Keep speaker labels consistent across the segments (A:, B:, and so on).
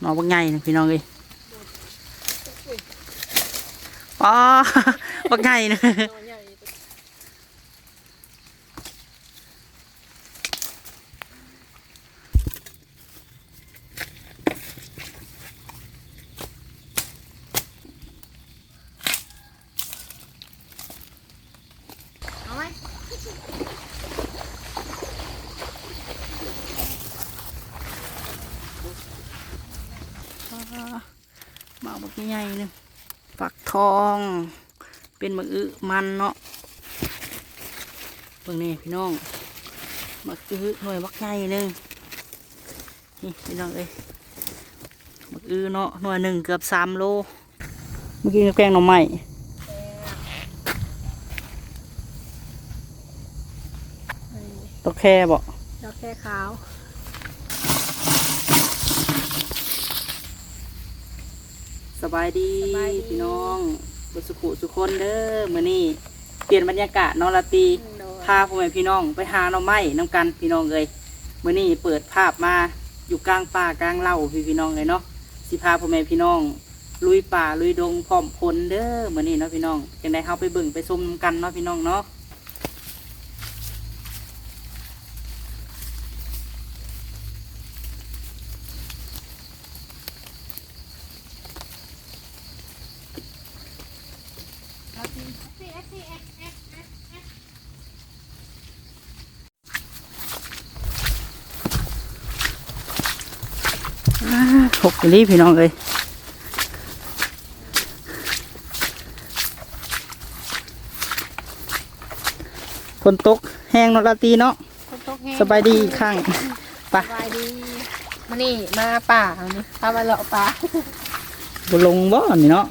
A: หนอบักใหญ่นะพี่น้องเอ้ยอ๋อบักใหญ่นะ
B: เอาไหม
A: มาบักใหญ่ๆหนึงฝักทอง เป็นมะอึมันเนาะเบิ่งนี่พี่น้องมะอึหน่วยบักใหญ่หนึงนี่พี่น้องเอ้ยมะอึเนาะหน่วยหนึ่งเกือบสามโลเมื่อกี้ก็แกงหน่อไม้ตกแค่บ่
B: ดอกแค่ขาว
A: สบายดี
B: สบายดี
A: พี่น้อง บุสุขุสุคนเด้อมื้อนี้เปลี่ยนบรรยากาศเนอละตี
B: โดย
A: พาพ่อแม่พี่น้องไปหาหน่อไม้น้ำกันพี่น้องเลยมื้อนี้เปิดภาพมาอยู่กลางป่ากลางเล่าพี่พี่น้องเลยเนาะสิพาพ่อแม่พี่น้อง ลุยป่าลุยดงพร้อมพลเด้อมื้อนี้เนาะพี่น้องจังได้เฮาไปเบิ่งไปชมกันเนาะพี่น้องเนาะ อ่า หกอีหลีพี่น้องเลยฝนตกแห้งเนาะละตีเนาะ
B: คนตกแห้ง
A: สบายดีอีกครั้งไป
B: สบายดีมานี่มาป่าเอานี่พามาเลาะป่า
A: บุลงบ่นี่เนาะ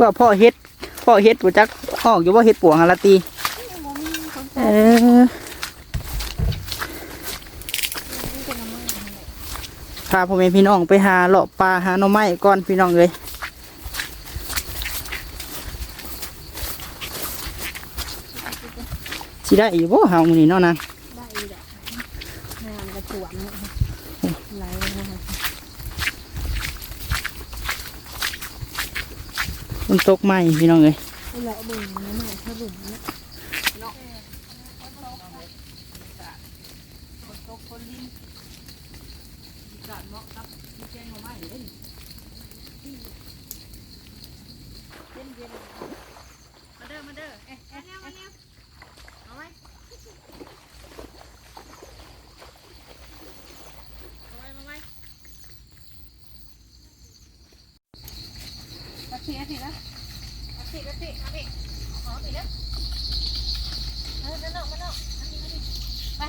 A: ว่าพ่อเฮ็ดพ่อเฮ็ดบ่จักออกอยู่ว่าเฮ็ดปวงอะละตีเออ พาพ่อแม่พี่น้องไปหาเลาะปลาหาหน่อไม้ก่อนพี่น้องเลยสิได้อยู่บ่เฮามื้อนี้เนาะนาง
B: ได้อีกแหละงานกระถวมเนี่ยไหลเลยนะคะ
A: มันตกใหม่พี่น้องเลย
B: ไปเลาะเบิ่งนะหน่อยถ้าเบิ่ง นะ
A: มาเด้อมาเด้อเอ๊ะเอ๊ะเอ๊ะ
B: เอาไว้ไหมเอาไหมกระเทียมสินะกระเทียมกระเทียมเอาสิเอาสินะเออมาเนาะมาเนาะมานี่มานี่ไป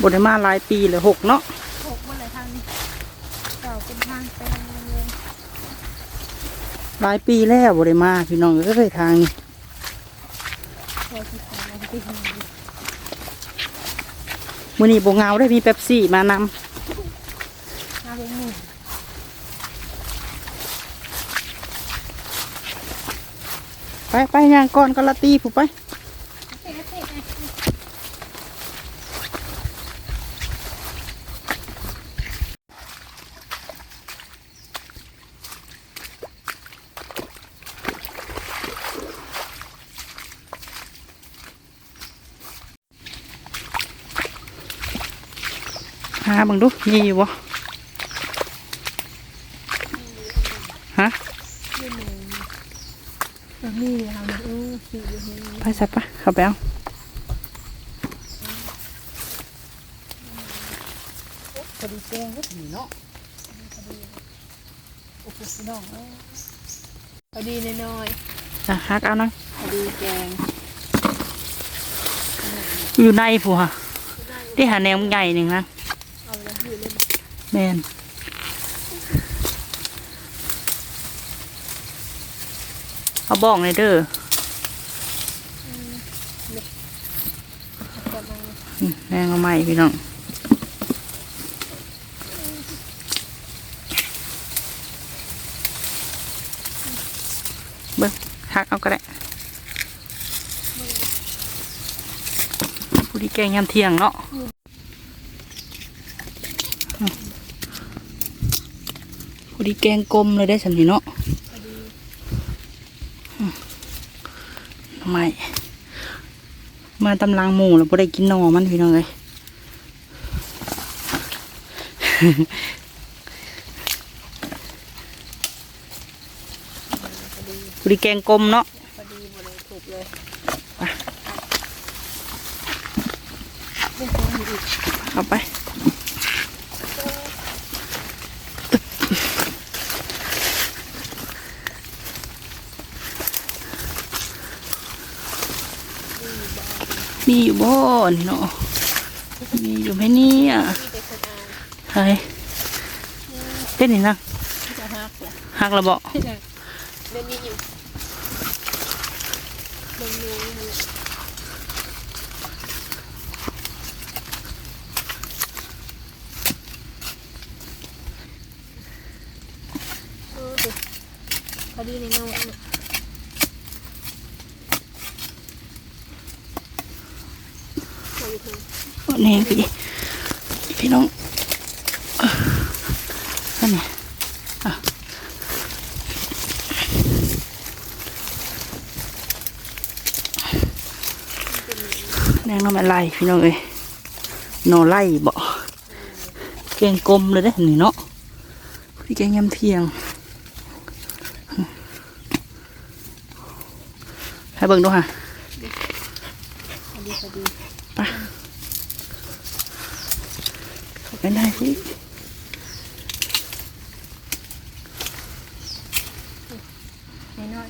A: บได้มาหลายปีเลยหกเนาะ
B: หกมาเลยทางนี้เก่าเป็นทางแปลงเลย
A: หลายปีแล้วบได้มาพี่น้องก็เคยทางนี้
B: พอที่สองเราไปทางนี้
A: มื้อนี้บ่เหงาได้มีเป๊ปซี่มาน
B: มาเป็นหนึ่งำ
A: ไปไปย่างก่อนก็ละตีผู้ไป
B: เตะเตะเตะ
A: หาเบังดูมีอยู่บ่ฮะ
B: นี่เราเนี่ยเออสีอยู่นี่
A: ไปสับปะเข้าไปเอาพอดีแกงก็ถึงเนาะโอ้โหพี่น้องเอ้ย
B: พอดีน้อย
A: จะฮักเอานั่ง
B: ๆพอดีแกง
A: อยู่ในผัวที่หาแนวใหญ่หนึ่งนะ
B: เอาแล้วอยู่เลย
A: แมนเอาบ้องเลยเด้อ
B: จะม
A: งเอาใหม่พี่น้องเบิ้งฮักเอาก็ได้ผู้ดีแกงยำเที่ยงเนาะ พอ ดีแกงกลมเลยได้สันนิเนาะ
B: พอดี
A: ทำไมมาตำลังหมูแล้วพอได้กินหนอมันพี่น้องเลยพอดีแกงกลมเนาะ
B: พอดีหมดเลยถูกเลย
A: เอาไป มีอยู่บ่นี่เนาะมีอยู่ไหมเนี่ย
B: ที่เป็นคนอ่าน
A: ใช่เต้นนี่นะ
B: จะฮักแหละ
A: หักระเบาะ
B: เล่นนี่อยู่ลงนู้นนั่นแหละเออดูพอดีในน้องเนี่ย มาอยู่ถึง
A: นี่พี่พี่น้องเอออันนี้อะแนงน้ำอะไรพี่น้องเอ้ยนอไล่บ่แกงกลมเลยเด้นี่เนาะพี่แกงยำเทียงให้เบิ่งดูค่ะ
B: พอดีพอดี
A: ไป นี่
B: น้อย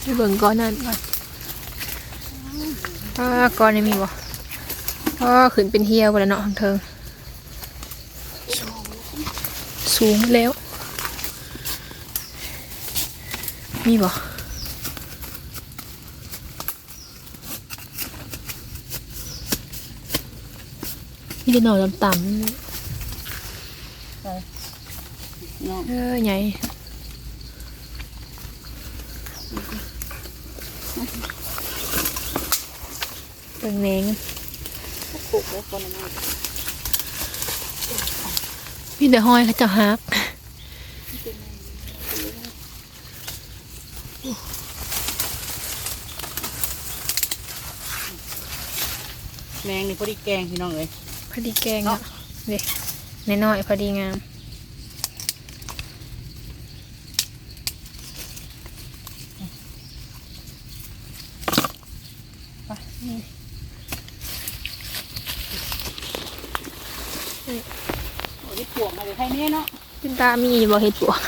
B: ให้เบิ่งก้อนนั่นก่อนอ่าก้อนนี้มีบ่อ่าขึ้นเป็นเฮียวไปแล้วเนาะทางเทิงสูงแล้ว มีบ่ มีแต่หน่อต่ำๆ
A: น้อง
B: เออใหญ่เบิ่งแหนง
A: ปลูกไว้คนละ
B: มีแต่ห้อยเขาเจะฮัก
A: แมงนี่พอดีแกงพี่น้องเอ้ย
B: พ อดีแกงเนาะเด็กน้อยๆพอดีงาม
A: ไปนี่โอ้ยปวกมาเลยให้เนี่ยเนาะ
B: ขึ้นตามีอยู่บ่เห็ดปวก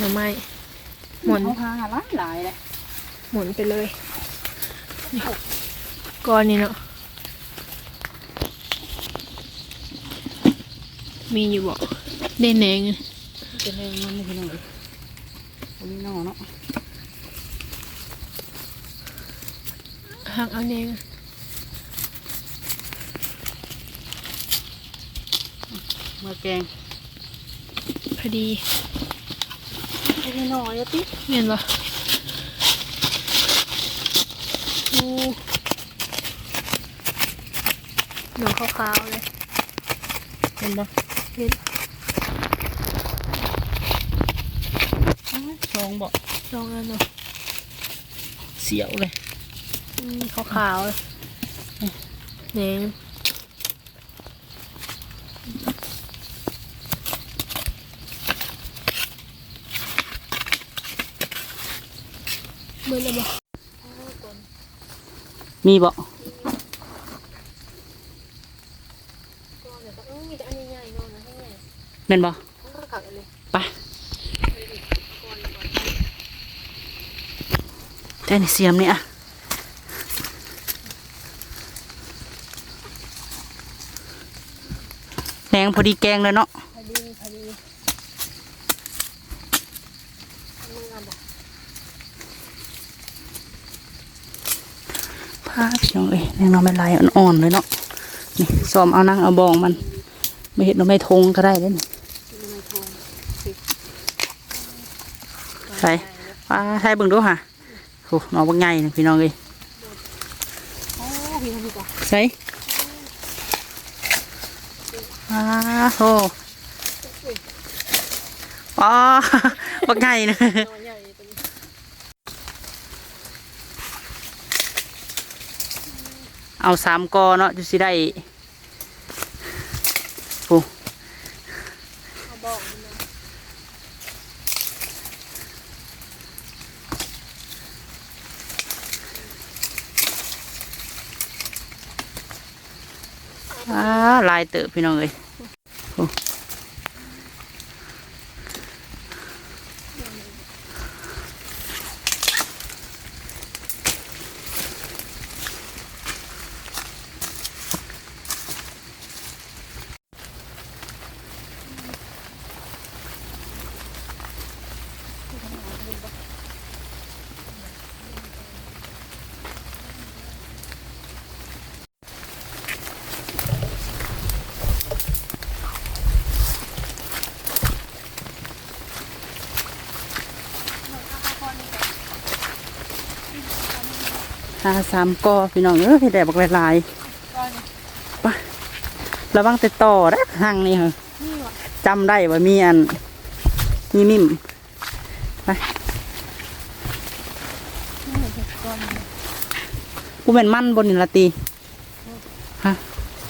B: หน่อไม้หมุน
A: เอาหาหลายหลายเลย
B: หมุนไปเลยก้อนนี้เนาะ มีอยู่บ่เด่นแหนง
A: เป็นแมงมันนี่พี่น้องเอ้ยพอดีนอเนาะ
B: หักเอาแหนง
A: มาแกง
B: พอดี
A: พอดีนอเยอะติ
B: เห็นบ่อู้หนูขาวๆเลย
A: เห็นปะ
B: เห็น
A: สองบอก
B: สองอันเนาะ
A: เสียวเลย
B: ขาวขาวเนี่ยเบอร์อะไร
A: บ
B: อกมีบอก
A: แม่นบ่
B: ทั้งกระ
A: ไปแต่นี่เสียมนี่อะแหนงพอดีแกงเลยเนาะ
B: พอดีพอดีมืออะบ่
A: พาพี่น้องเอ้ยแหนงเราไม่ลายอ่อนๆเลยเนาะนี่ซ้อมเอานั่งเอาบองมัน ไม่เห็นเราไม่ทงก็ได้เลยนี่
B: มือทง
A: ใส่ป้าใส่เบิ่งดูค่ะโอ้น้องว่าไงนะพี่น้องเอ้ย
B: โอ้พี่ทำดีกว่า
A: ใส่อ้าโหอ๋อว่าไงนะ
B: นอนใหญ่ตัวนี้
A: เอาสามกอเนาะจะสิได้โอ้
B: เอาบอกมันนะ
A: อ่าลาย เตอะพี่น้องเอ้ยโอ้ หาสามกอพี่น้องเอ้ยได้บักลายๆไประวังแต่ต่อนะทางนี่เหรอจำได้ว่ามีอันมีมิมไป
B: นี่เห็นก้อนนี่
A: กูเป็นมั่นบนนิลตีฮะ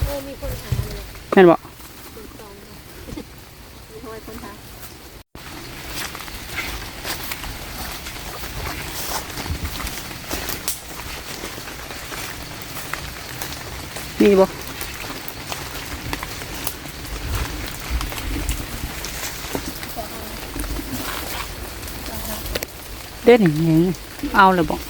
B: เออมีคนหาเลย
A: แม่นบอก
B: ดูตองมีทำไมคนหา
A: มีบอกเด็ดอย่างนี้เอาเลยบอก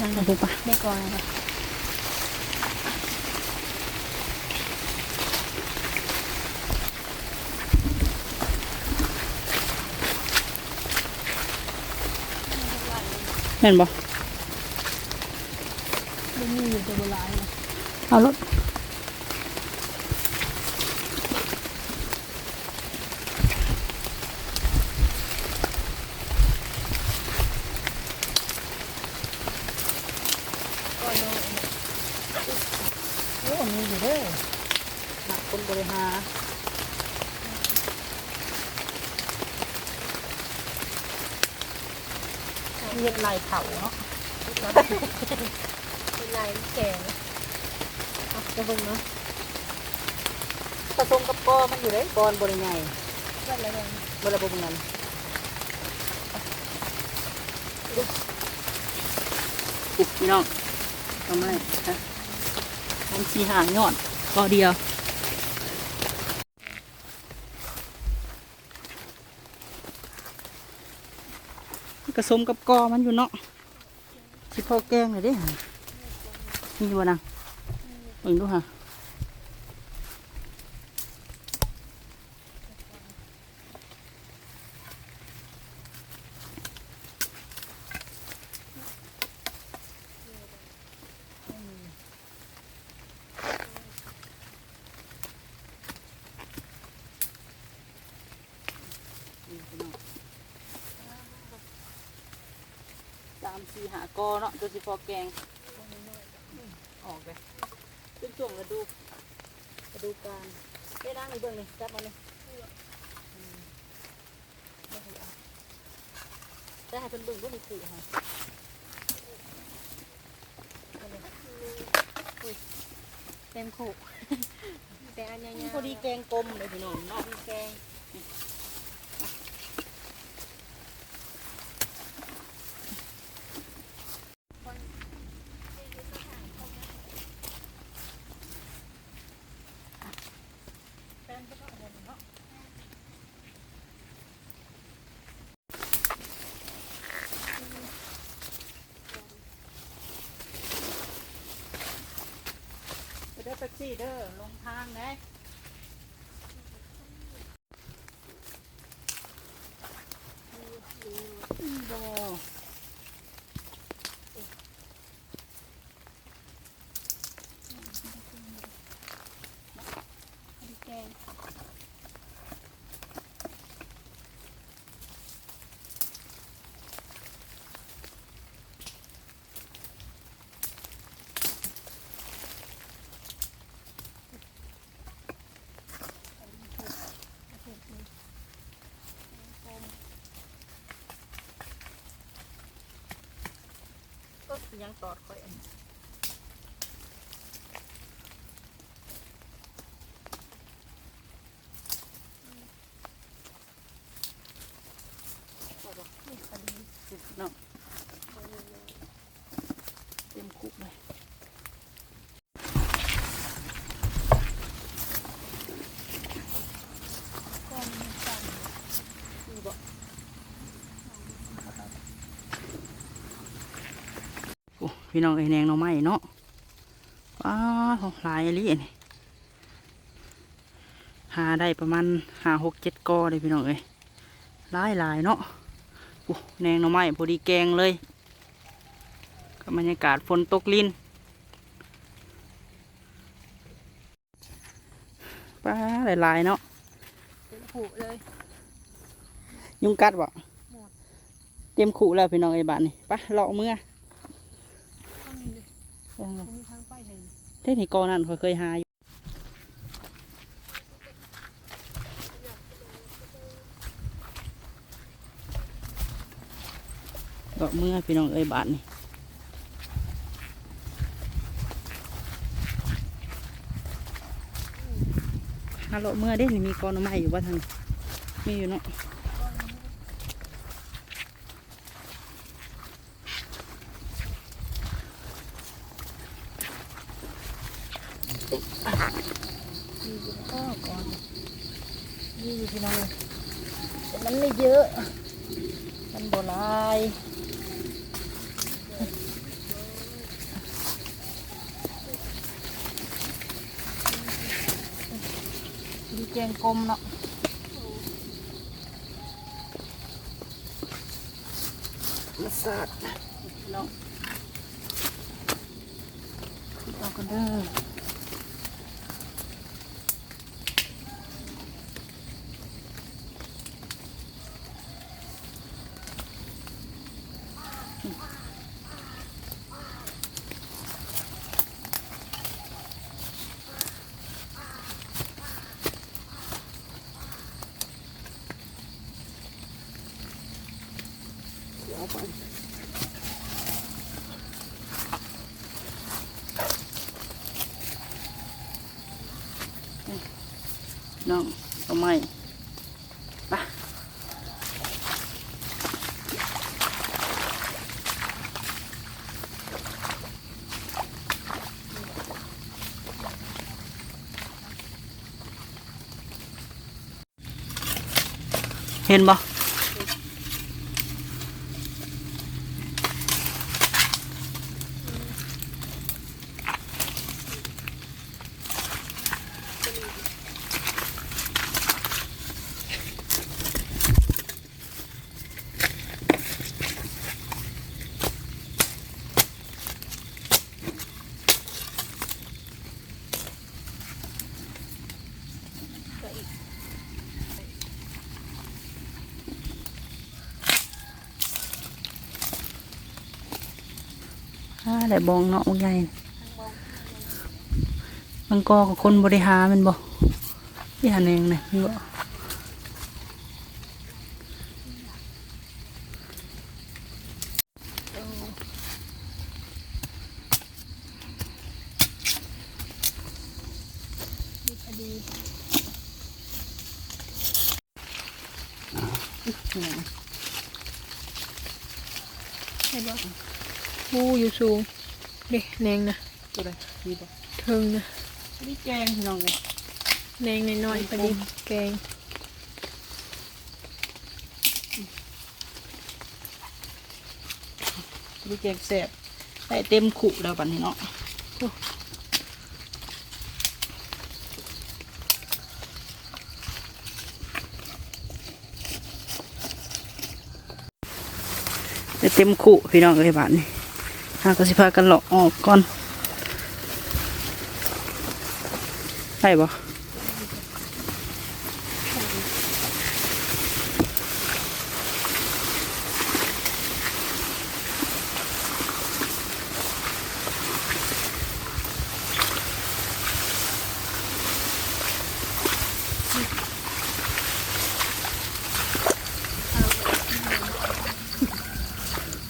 B: นั่ง
A: ดูปะ
B: ได้ก่อนค่ะ
A: แม่นบ่
B: ไม่มีอยู่ตัวโบราณเลย
A: เอารถ
B: ก่อนโดน
A: โอ้มีอยู่เด้อหนักคนบริหาร เรียนลายเขาเนาะ
B: เป็นลายแก่นะอะจะเบิ่งเนาะ
A: ผสมกับกอมันอยู่ได้กอนบริไง
B: เบิ่งแล้วกัน
A: บริบทนั้นปุ๊บพี่น้องทำไมฮะทำสีหางยอดกอเดียว กระสมกับกอมันอยู่เนาะสิพ่อแกงเลยเด้มีอยู่นะเบิ่งดูค่ะามสี่หากอเนาะจนสิพอแกง ออกเลยเป็นช่วงกระดูกกระดูกกลารได้นั่งในเบื้องเลยจับมาเลยอืมได้ให้เอาได้ให้เป็นเบื้องก็มีขู่ค่ะเอาเลยอุ้ย
B: เต็มขู่แต่อันยาวๆ
A: พอดีแกงกลมเลยพี่น้องเนาะ
B: พอดีแกง
A: อแท็กซี่เด้อลงทางนะ ยังตอดค่อยอันเนาะเต็มคุกเลย
B: ก้มสั่น
A: นี่บ่โอ้ พี่น้องไอ้แนงหน้องไม้เนาะว้าวหลายอหลีนี่หาได้ประมาณหาหกเจ็ดกอเลยพี่น้องเอ้ยหลายหลายเนาะโอ้แนงหน้องไม้พอดีแกงเลยกับบรรยากาศฝนตกลินป้าหลายๆเนาะ
B: เต็มขู่เลย
A: ยุงกัดบ่
B: หมด
A: เตรียมขู่แล้วพี่น้องไอ้บ้านนี่ไปะเลาะเมื่อ
B: ก็มี เลย
A: เออ
B: มีท
A: คนิคกอนั่นเขาเคยหาอยู่เลาะเมื่อพี่น้องเอ้ยบานนี่หาเลาะเมื่อเด้นี่มีกอหนอไม้อยู่บ้านทางมีอยู่เนาะ
B: มีอยู่ก็ก่อนมีอยู่พี่น้องแต่มันไม่เยอะ
A: มันโบรายดี แกงกลมเนาะมาสาดเนาะเอากันเด้อ เห็นบ่ อ่าได้บองเนาะบางใหญ่มันก็กับคนบริหารแมันบ่ที่หาเองเนี่ยมีบ่
B: ดีเห็นบ่หูอยู่สูง เด็แนงนะ
A: ตัวใดมีบ่
B: เทิงนะ
A: นี่แกงพี่น้องเลย
B: แนงน้อยๆพอดีแกง
A: นี่แกงแซ่บได้เต็มขุแล้วบัดนี้เนาะได้เต็มขุพี่น้องเลยบัดนี้ หาก็สิพากันหลอกออกก่อนได้บ่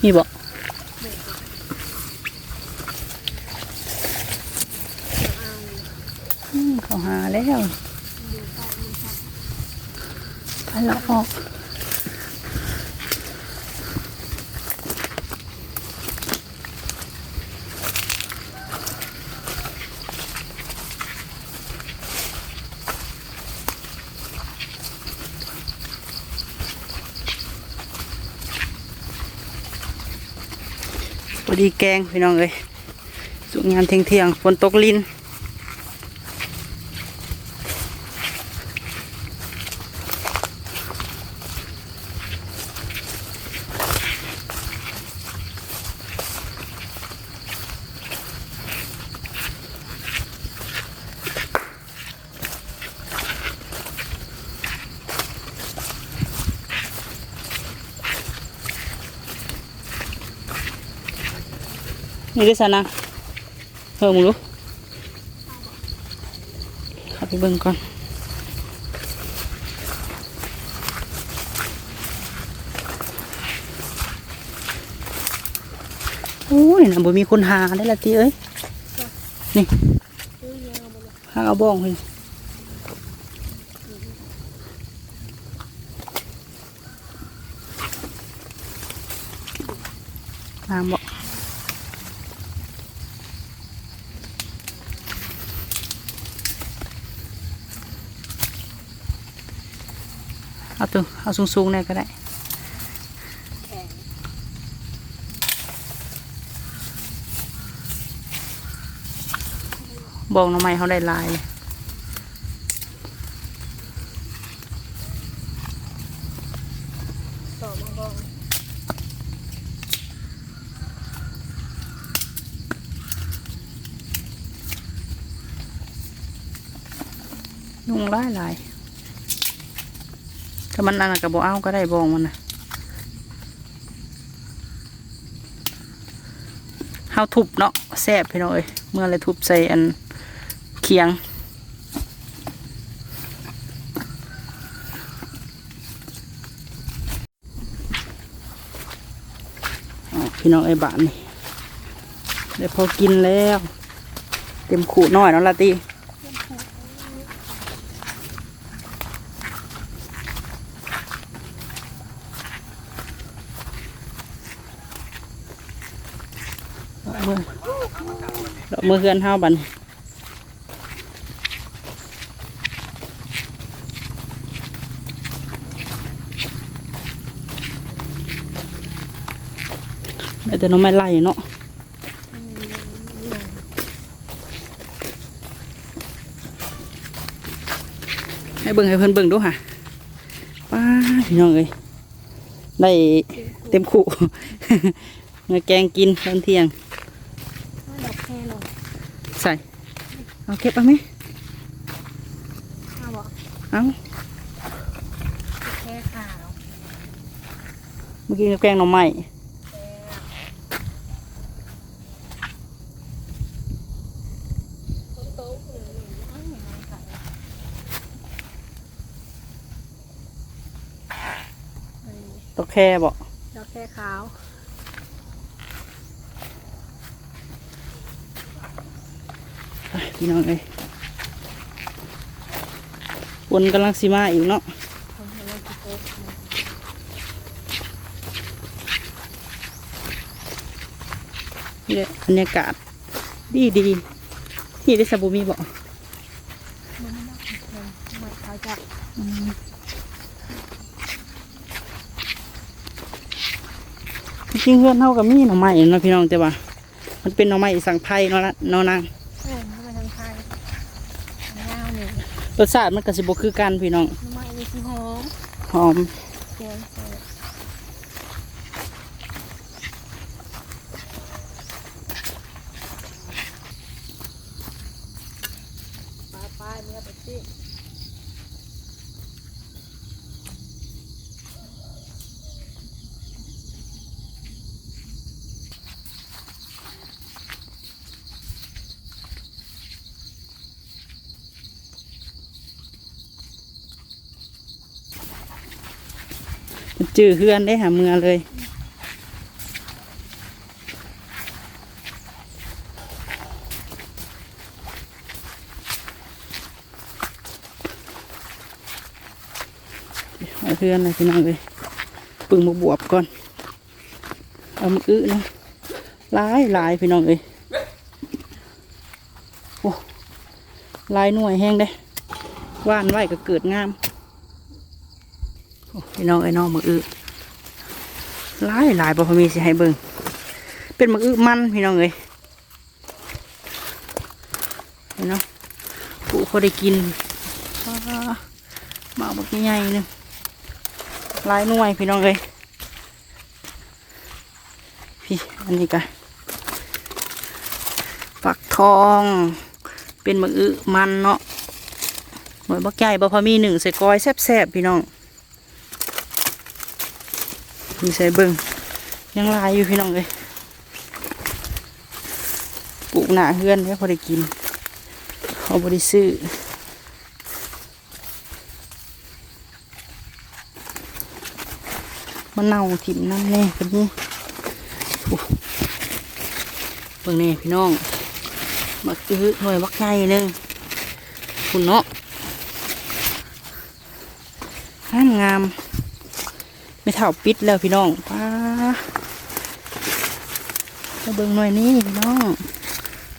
A: มีบอกอืมเขาหาแล้วไปแล้วออก พอดีแกงพี่น้องเลยสุกงานเที่ยงเที่ยงๆฝนตกลิน นี่ด้วยสันนะเพิ่มมึงรู้เข้าไปเบิ่งก่อนโอ้ยนะบ่มีคนหาได้ละทีเอ้ยนี่
B: ซื้อยาวมาเลย
A: หาเอาบ้องเลยน้ำบ่เอา ตัวเอาสูงๆหน่อยก็ได้บอกน้องไม้เขาได้ลายเลย
B: สองมังกร
A: ยุงหลายหลายถ้า มันอันนั้นก็บเอาก็ได้บองมันนะเฮาทุบเนาะแซ่บพี่น้องเอ้ยเมื่อไรทุบใส่อันเคียงอะพี่น้องไอ้บานนี่เดี๋ยวพอกินแล้ว เต็มขู่น้อยเนาะลาตีเมื่อ เมื่อเฮือนห้าบันแต่น้องไม่ไล่เนาะให้เบิ่งให้เพิ่นเบิ่งดูค่ะป้าพี่น้องเอ้ยได้เต็มขู่เมื่อแกงกินตอนเที่ยง ใส่ เอาเก็บเอาไหม
B: ข้าวบอก
A: เอา
B: แค่ขาว
A: เมื่อกี้แกงหน่อไม้
B: ต้นโต๊ะหนึ่งหนึ่งอ้าวอย่างไรขายอันนี้
A: ตกแค่บ่
B: ดอกแค่ขาว
A: ไป พี่น้องเอ้ยฝนกำลังสิมาอีกเนาะ
B: คนกำลังจะโตก
A: นี่แหละบรรยากาศดีดีนี่ได้สบูมีบอก
B: จ
A: ริงเพื่อนเท่ากับมีหน่อไม้เนาะพี่น้องแต่ว่า มันเป็นหน่อไม้สังไพรเนาะละเนาะนาง
B: เออมันทางไทยยาวเนี่ย
A: รสชาติมันก็สิบคือกันพี่น้อง
B: มันไม่มีสีหอม
A: หอม
B: แกงเสร็จปลาปลาเนื้อเป็ดสิ
A: มัน จื้อเพื่อนได้หาเมือเลยเอาเพื่อนเลยพี่น้องเลยปึงมาบวบก่อน เอามืออื้อนะลายลายพี่น้องเลยโอ้ลายหน่วยแห้งได้ว่านไว้ก็เกิดงาม พี่น้องไอ้น้องมืออื้อหลายหลายบ่พอมีสิให้เบิ่งเป็นมืออื้อมันพี่น้องเอ้ยเห็นเนาะผู้เขาได้กินอ้ามาบักใหญ่ๆหนึงหลายหน่วยพี่น้องเอ้ยพี่อันนี้กันปักทอง เป็นมืออื้อมันเนาะหน่วยบักใหญ่บ่พอมีหนึ่งใส่กอยแซ่บๆพี่น้อง มีใส่เบิ่งยังลายอยู่พี่น้องเลยปลูกหนาเฮือนไว้พอได้กินเขาบริซื้อมะนาวถิ่มน้ำแน่เป็นนี้โอ้เบิ่งแน่พี่น้องมาซื้อหน่วยบักใหญ่หนึงคุณเนาะงามงาม ไม่ เท่าปิดแล้วพี่น้องป้ามาเบิ่งหน่วยนี้พี่น้อง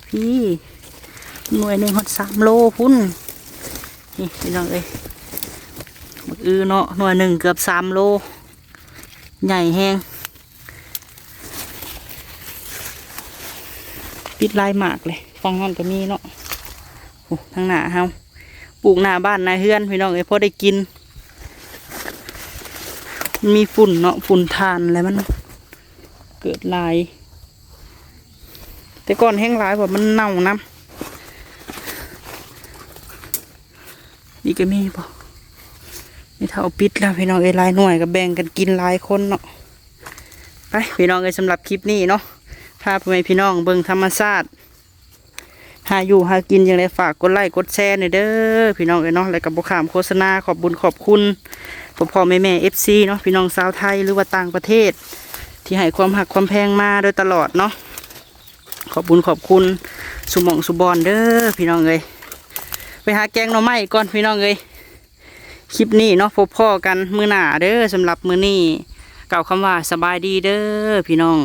A: พี่หน่วยหนึ่งหดสามโลพุ่นนี่พี่น้องเอ้ยบักอือเนาะหน่วยหนึ่งเกือบสามโล ใหญ่แห้งปิดลายหมากเลยฟังนั่นก็มีเนาะโอ้ทางหน้าเฮาปลูกหน้าบ้านหน้าเฮือนพี่น้องเอ้ยพอได้กิน มีฝุ่นเนาะฝุ่นทานแล้วมันเกิดลาย แต่ก่อนแห้งลายแบบมันเน่าน้ำนี่ก็มีป่นี่เท่าปิดแล้วพี่น้องเอ้ลายหน่วยก็แบ่งกันกินลายคนเนาะไปพี่น้องเอ้ยสำหรับคลิปนี้เนาะพาไปพี่น้องเบิ่งธรรมชาติหาอยู่หากินอย่างไรฝากกดไลค์กดแชร์หน่อยเด้อพี่น้องเอ้ยเนาะแล้วก็บขามโฆษณาขอบบุญขอบคุณ พ่อพ่อแม่แม่เอฟซีเนาะพี่น้องชาวไทยหรือว่าต่างประเทศ ที่ให้ความหักความแพงมาโดยตลอดเนาะขอบคุญขอบคุณสุมองสุบอนเด้อพี่น้องเลยไปหาแกงหน่อไม้ก่อนพี่น้องเลยคลิปนี้เนาะพบพ่อกันมือหนาเด้อสำหรับมือนี้เก่าคำว่าสบายดีเด้อพี่น้อง